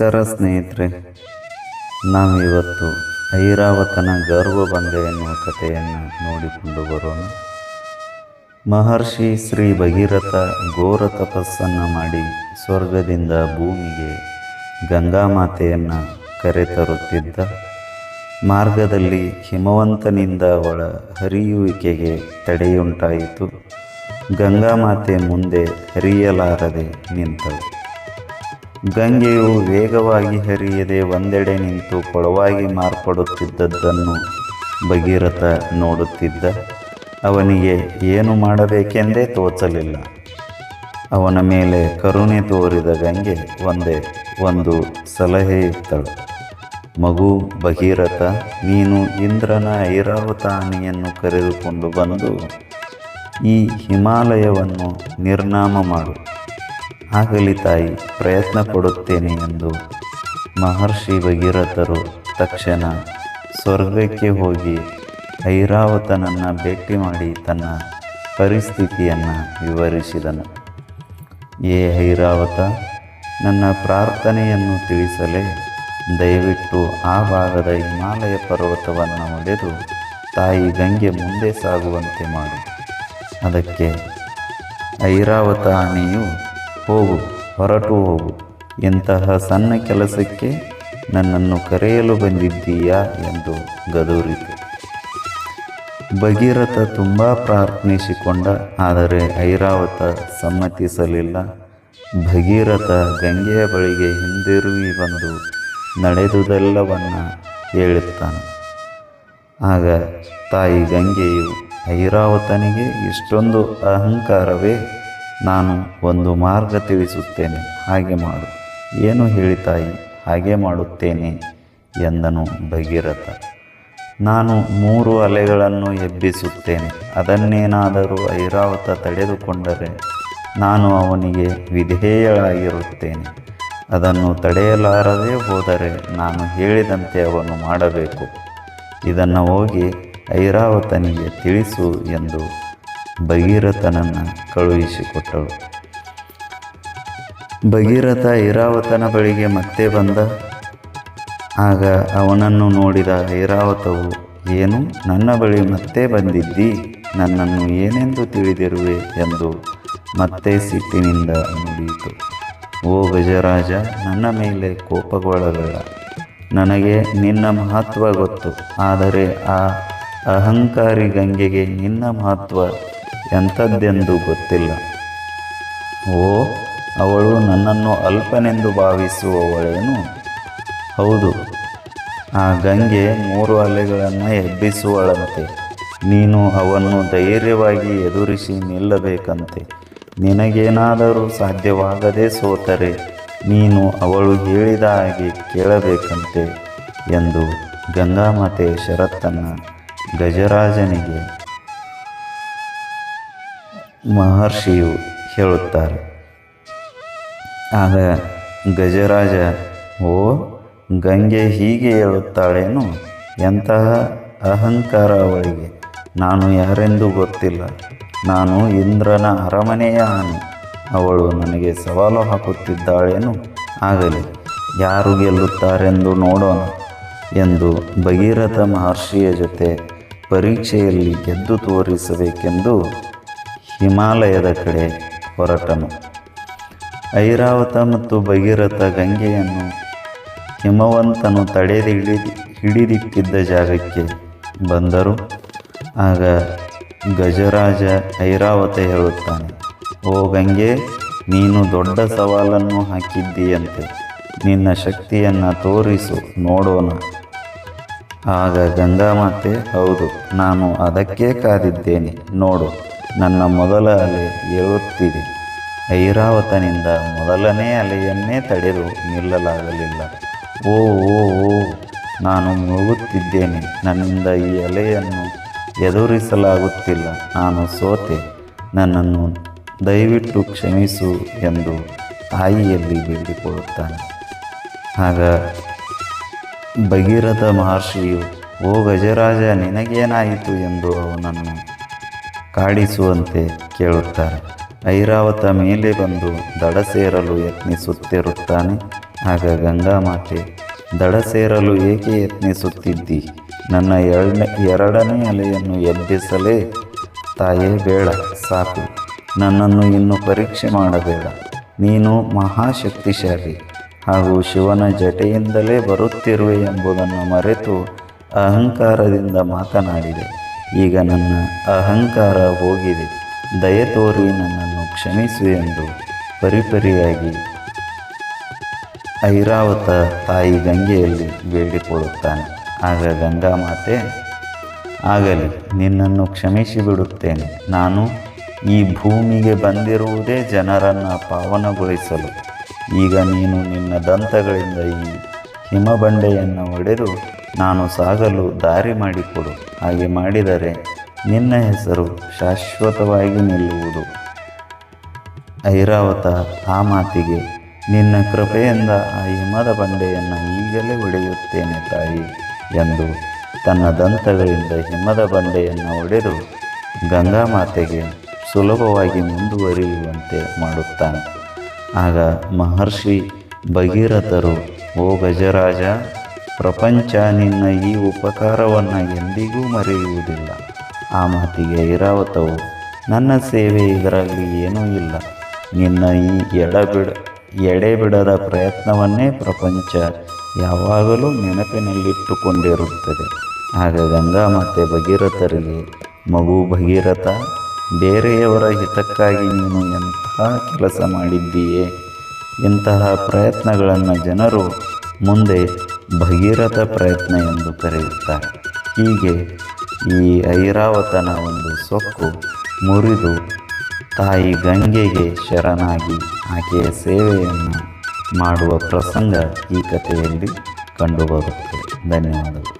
ನಮಸ್ಕಾರ ಸ್ನೇಹಿತರೆ ನಾವಿವತ್ತು ಐರಾವತನ ಗರ್ವಭಂಗ ಎನ್ನುವ ಕಥೆಯನ್ನು ನೋಡಿಕೊಂಡು ಬರೋಣ ಮಹರ್ಷಿ ಶ್ರೀ ಭಗೀರಥ ಘೋರ ತಪಸ್ಸನ್ನು ಮಾಡಿ ಸ್ವರ್ಗದಿಂದ ಭೂಮಿಗೆ ಗಂಗಾ ಮಾತೆಯನ್ನು ಕರೆತರುತ್ತಿದ್ದ. ಮಾರ್ಗದಲ್ಲಿ ಹಿಮವಂತನಿಂದ ಒಳ ಹರಿಯುವಿಕೆಗೆ ತಡೆಯುಂಟಾಯಿತು. ಗಂಗಾಮಾತೆ ಮುಂದೆ ಹರಿಯಲಾರದೆ ನಿಂತಳು. ಗಂಗೆಯು ವೇಗವಾಗಿ ಹರಿಯದೆ ಒಂದೆಡೆ ನಿಂತು ಕೊಳವಾಗಿ ಮಾರ್ಪಡುತ್ತಿದ್ದದ್ದನ್ನು ಭಗೀರಥ ನೋಡುತ್ತಿದ್ದ. ಅವನಿಗೆ ಏನು ಮಾಡಬೇಕೆಂದೇ ತೋಚಲಿಲ್ಲ. ಅವನ ಮೇಲೆ ಕರುಣೆ ತೋರಿದ ಗಂಗೆ ಒಂದೇ ಒಂದು ಸಲಹೆ ಇತ್ತಳು. ಮಗು ಭಗೀರಥ, ನೀನು ಇಂದ್ರನ ಐರಾವತಾನಿಯನ್ನು ಕರೆದುಕೊಂಡು ಬಂದು ಈ ಹಿಮಾಲಯವನ್ನು ನಿರ್ನಾಮ ಮಾಡು. ಆಗಲಿ ತಾಯಿ, ಪ್ರಯತ್ನ ಪಡುತ್ತೇನೆ ಎಂದು ಮಹರ್ಷಿ ಭಗೀರಥರು ತಕ್ಷಣ ಸ್ವರ್ಗಕ್ಕೆ ಹೋಗಿ ಐರಾವತನನ್ನು ಭೇಟಿ ಮಾಡಿ ತನ್ನ ಪರಿಸ್ಥಿತಿಯನ್ನು ವಿವರಿಸಿದನು. ಏ ಐರಾವತ, ನನ್ನ ಪ್ರಾರ್ಥನೆಯನ್ನು ತಿಳಿಸಲೇ ದಯವಿಟ್ಟು ಆ ಭಾಗದ ಹಿಮಾಲಯ ಪರ್ವತವನ್ನು ಒಡೆದು ತಾಯಿ ಗಂಗೆ ಮುಂದೆ ಸಾಗುವಂತೆ ಮಾಡು. ಅದಕ್ಕೆ ಐರಾವತ ಆನೆಯು ಹೋಗು, ಹೊರಟು ಹೋಗು. ಇಂತಹ ಸಣ್ಣ ಕೆಲಸಕ್ಕೆ ನನ್ನನ್ನು ಕರೆಯಲು ಬಂದಿದ್ದೀಯಾ ಎಂದು ಗದೂರಿತು. ಭಗೀರಥ ತುಂಬ ಪ್ರಾರ್ಥನಿಸಿಕೊಂಡ ಆದರೆ ಐರಾವತ ಸಮ್ಮತಿಸಲಿಲ್ಲ. ಭಗೀರಥ ಗಂಗೆಯ ಬಳಿಗೆ ಹಿಂದಿರುಗಿ ಬಂದು ನಡೆದುದೆಲ್ಲವನ್ನು ಹೇಳುತ್ತಾನೆ. ಆಗ ತಾಯಿ ಗಂಗೆಯು, ಐರಾವತನಿಗೆ ಇಷ್ಟೊಂದು ಅಹಂಕಾರವೇ ನಾನು ಒಂದು ಮಾರ್ಗ ತಿಳಿಸುತ್ತೇನೆ. ಹಾಗೆ ಮಾಡು. ಏನು ಹೇಳಿ ತಾಯಿ? ಹಾಗೆ ಮಾಡುತ್ತೇನೆ ಎಂದನು ಭಗೀರಥ. ನಾನು ಮೂರು ಅಲೆಗಳನ್ನು ಎಬ್ಬಿಸುತ್ತೇನೆ. ಅದನ್ನೇನಾದರೂ ಐರಾವತ ತಡೆದುಕೊಂಡರೆ ನಾನು ಅವನಿಗೆ ವಿಧೇಯಳಾಗಿರುತ್ತೇನೆ. ಅದನ್ನು ತಡೆಯಲಾರದೆ ಹೋದರೆ ನಾನು ಹೇಳಿದಂತೆ ಅವನು ಮಾಡಬೇಕು. ಇದನ್ನು ಹೋಗಿ ಐರಾವತನಿಗೆ ತಿಳಿಸು ಎಂದು ಭಗೀರಥನನ್ನು ಕಳುಹಿಸಿಕೊಟ್ಟಳು. ಭಗೀರಥ ಐರಾವತನ ಬಳಿಗೆ ಮತ್ತೆ ಬಂದ. ಆಗ ಅವನನ್ನು ನೋಡಿದ ಐರಾವತವು, ಏನು? ನನ್ನ ಬಳಿ ಮತ್ತೆ ಬಂದಿದ್ದಿ? ನನ್ನನ್ನು ಏನೆಂದು ತಿಳಿದಿರುವೆ? ಎಂದು ಮತ್ತೆ ಸಿಟ್ಟಿನಿಂದ ನುಡಿಯಿತು. ಓ ಗಜರಾಜ, ನನ್ನ ಮೇಲೆ ಕೋಪಗೊಳ್ಳಬೇಡ. ನನಗೆ ನಿನ್ನ ಮಹತ್ವ ಗೊತ್ತು. ಆದರೆ ಆ ಅಹಂಕಾರಿ ಗಂಗೆಗೆ ನಿನ್ನ ಮಹತ್ವ ಎಂಥದ್ದೆಂದು ಗೊತ್ತಿಲ್ಲ. ಓ, ಅವಳು ನನ್ನನ್ನು ಅಲ್ಪನೆಂದು ಭಾವಿಸುವವಳೇನು? ಹೌದು, ಆ ಗಂಗೆ ಮೂರು ಅಲೆಗಳನ್ನು ಎಬ್ಬಿಸುವಳಂತೆ. ನೀನು ಅವನ್ನು ಧೈರ್ಯವಾಗಿ ಎದುರಿಸಿ ನಿಲ್ಲಬೇಕಂತೆ. ನಿನಗೇನಾದರೂ ಸಾಧ್ಯವಾಗದೆ ಸೋತರೆ, ನೀನು ಅವಳು ಹೇಳಿದ ಹಾಗೆ ಕೇಳಬೇಕಂತೆ ಎಂದು ಗಂಗಾಮಾತೆ ಶರತ್ತನ್ನು ಗಜರಾಜನಿಗೆ ಮಹರ್ಷಿಯು ಹೇಳುತ್ತಾರೆ. ಆಗ ಗಜರಾಜ, ಓ, ಗಂಗೆ ಹೀಗೆ ಹೇಳುತ್ತಾಳೇನು? ಎಂತಹ ಅಹಂಕಾರ ಅವಳಿಗೆ. ನಾನು ಯಾರೆಂದು ಗೊತ್ತಿಲ್ಲ. ನಾನು ಇಂದ್ರನ ಅರಮನೆಯ ಆನೆ. ಅವಳು ನನಗೆ ಸವಾಲು ಹಾಕುತ್ತಿದ್ದಾಳೇನು? ಆಗಲಿ, ಯಾರು ಗೆಲ್ಲುತ್ತಾರೆಂದು ನೋಡೋಣ ಎಂದು ಭಗೀರಥ ಮಹರ್ಷಿಯ ಜೊತೆ ಪರೀಕ್ಷೆಯಲ್ಲಿ ಗೆದ್ದು ತೋರಿಸಬೇಕೆಂದು ಹಿಮಾಲಯದ ಕಡೆ ಹೊರಟನು. ಐರಾವತ ಮತ್ತು ಭಗೀರಥ ಗಂಗೆಯನ್ನು ಹಿಮವಂತನು ತಡೆದು ಹಿಡಿದು ಹಿಡಿದಿಟ್ಟಿದ್ದ ಜಾಗಕ್ಕೆ ಬಂದರು. ಆಗ ಗಜರಾಜ ಐರಾವತ ಹೇಳುತ್ತಾನೆ, ಓ ಗಂಗೆ, ನೀನು ದೊಡ್ಡ ಸವಾಲನ್ನು ಹಾಕಿದ್ದೀಯಂತೆ. ನಿನ್ನ ಶಕ್ತಿಯನ್ನು ತೋರಿಸು, ನೋಡೋಣ. ಆಗ ಗಂಗಾಮಾತೆ ಹೌದು, ನಾನು ಅದಕ್ಕೆ ಕಾದಿದ್ದೇನೆ, ನೋಡು. ನನ್ನ ಮೊದಲ ಅಲೆ ಏಳುತ್ತಿದೆ. ಐರಾವತನಿಂದ ಮೊದಲನೇ ಅಲೆಯನ್ನೇ ತಡೆದು ನಿಲ್ಲಲಾಗಲಿಲ್ಲ. ಓ ಓ ಓ, ನಾನು ಮುಳುಗುತ್ತಿದ್ದೇನೆ. ನನ್ನಿಂದ ಈ ಅಲೆಯನ್ನು ಎದುರಿಸಲಾಗುತ್ತಿಲ್ಲ. ನಾನು ಸೋತೆ. ನನ್ನನ್ನು ದಯವಿಟ್ಟು ಕ್ಷಮಿಸು ಎಂದು ತಾಯಿಯಲ್ಲಿ ಬೇಡಿಕೊಳ್ಳುತ್ತಾನೆ. ಆಗ ಭಗೀರಥ ಮಹರ್ಷಿಯು, ಓ ಗಜರಾಜ, ನಿನಗೇನಾಯಿತು? ಎಂದು ಅವನನ್ನು ಕಾಡಿಸುವಂತೆ ಕೇಳುತ್ತಾರೆ. ಐರಾವತ ಮೇಲೆ ಬಂದು ದಡ ಸೇರಲು ಯತ್ನಿಸುತ್ತಿರುತ್ತಾನೆ. ಆಗ ಗಂಗಾಮಾತೆ ದಡ ಸೇರಲು ಏಕೆ ಯತ್ನಿಸುತ್ತಿದ್ದಿ? ನನ್ನ ಎರಡನೇ ಎರಡನೇ ಅಲೆಯನ್ನು ಎಬ್ಬಿಸಲೇ ತಾಯೇ ಬೇಡ, ಸಾಕು. ನನ್ನನ್ನು ಇನ್ನು ಪರೀಕ್ಷೆ ಮಾಡಬೇಡ. ನೀನು ಮಹಾಶಕ್ತಿಶಾಲಿ ಹಾಗೂ ಶಿವನ ಜಟೆಯಿಂದಲೇ ಬರುತ್ತಿರುವೆ ಎಂಬುದನ್ನು ಮರೆತು ಅಹಂಕಾರದಿಂದ ಮಾತನಾಡಿದೆ. ಈಗ ನನ್ನ ಅಹಂಕಾರ ಹೋಗಿದೆ. ದಯ ತೋರಿ ನನ್ನನ್ನು ಕ್ಷಮಿಸು ಎಂದು ಪರಿಪರಿಯಾಗಿ ಐರಾವತ ತಾಯಿ ಗಂಗೆಯಲ್ಲಿ ಬೇಡಿಕೊಳ್ಳುತ್ತಾನೆ. ಆಗ ಗಂಗಾ ಮಾತೆ, ಆಗಲಿ, ನಿನ್ನನ್ನು ಕ್ಷಮಿಸಿ ಬಿಡುತ್ತೇನೆ. ನಾನು ಈ ಭೂಮಿಗೆ ಬಂದಿರುವುದೇ ಜನರನ್ನು ಪಾವನಗೊಳಿಸಲು. ಈಗ ನೀನು ನಿನ್ನ ದಂತಗಳಿಂದ ಈ ಹಿಮಬಂಡೆಯನ್ನು ಒಡೆದು ನಾನು ಸಾಗಲು ದಾರಿ ಮಾಡಿಕೊಡು. ಹಾಗೆ ಮಾಡಿದರೆ ನಿನ್ನ ಹೆಸರು ಶಾಶ್ವತವಾಗಿ ನಿಲ್ಲುವುದು. ಐರಾವತ, ಆ ಮಾತಿಗೆ ನಿನ್ನ ಕೃಪೆಯಿಂದ ಆ ಹಿಮದ ಬಂಡೆಯನ್ನು ಈಗಲೇ ಒಡೆಯುತ್ತೇನೆ ತಾಯಿ ಎಂದು ತನ್ನ ದಂತಗಳಿಂದ ಹಿಮದ ಬಂಡೆಯನ್ನು ಒಡೆದು ಗಂಗಾ ಮಾತೆಗೆ ಸುಲಭವಾಗಿ ಮುಂದುವರಿಯುವಂತೆ ಮಾಡುತ್ತಾನೆ. ಆಗ ಮಹರ್ಷಿ ಭಗೀರಥರು ಓ ಗಜರಾಜ, ಪ್ರಪಂಚ ನಿನ್ನ ಈ ಉಪಕಾರವನ್ನು ಎಂದಿಗೂ ಮರೆಯುವುದಿಲ್ಲ. ಆ ಮಾತಿಗೆ ಐರಾವತವು, ನನ್ನ ಸೇವೆ ಇದರಲ್ಲಿ ಏನೂ ಇಲ್ಲ. ನಿನ್ನ ಈ ಎಡಬಿಡ, ಎಡೆಬಿಡದ ಪ್ರಯತ್ನವನ್ನೇ ಪ್ರಪಂಚ ಯಾವಾಗಲೂ ನೆನಪಿನಲ್ಲಿಟ್ಟುಕೊಂಡಿರುತ್ತದೆ. ಆಗ ಗಂಗಾ ಮತ್ತೆ ಭಗೀರಥರಿಗೆ, ಮಗು ಭಗೀರಥ, ಬೇರೆಯವರ ಹಿತಕ್ಕಾಗಿ ನೀನು ಎಂತಹ ಕೆಲಸ ಮಾಡಿದ್ದೀಯೇ? ಇಂತಹ ಪ್ರಯತ್ನಗಳನ್ನು ಜನರು ಮುಂದೆ ಭಗೀರಥ ಪ್ರಯತ್ನ ಎಂದು ಕರೆಯುತ್ತಾರೆ. ಹೀಗೆ ಈ ಐರಾವತನ ಒಂದು ಸೊಕ್ಕು ಮುರಿದು ತಾಯಿ ಗಂಗೆಗೆ ಶರಣಾಗಿ ಆಕೆಯ ಸೇವೆಯನ್ನು ಮಾಡುವ ಪ್ರಸಂಗ ಈ ಕಥೆಯಲ್ಲಿ ಕಂಡುಬರುತ್ತದೆ. ಧನ್ಯವಾದಗಳು.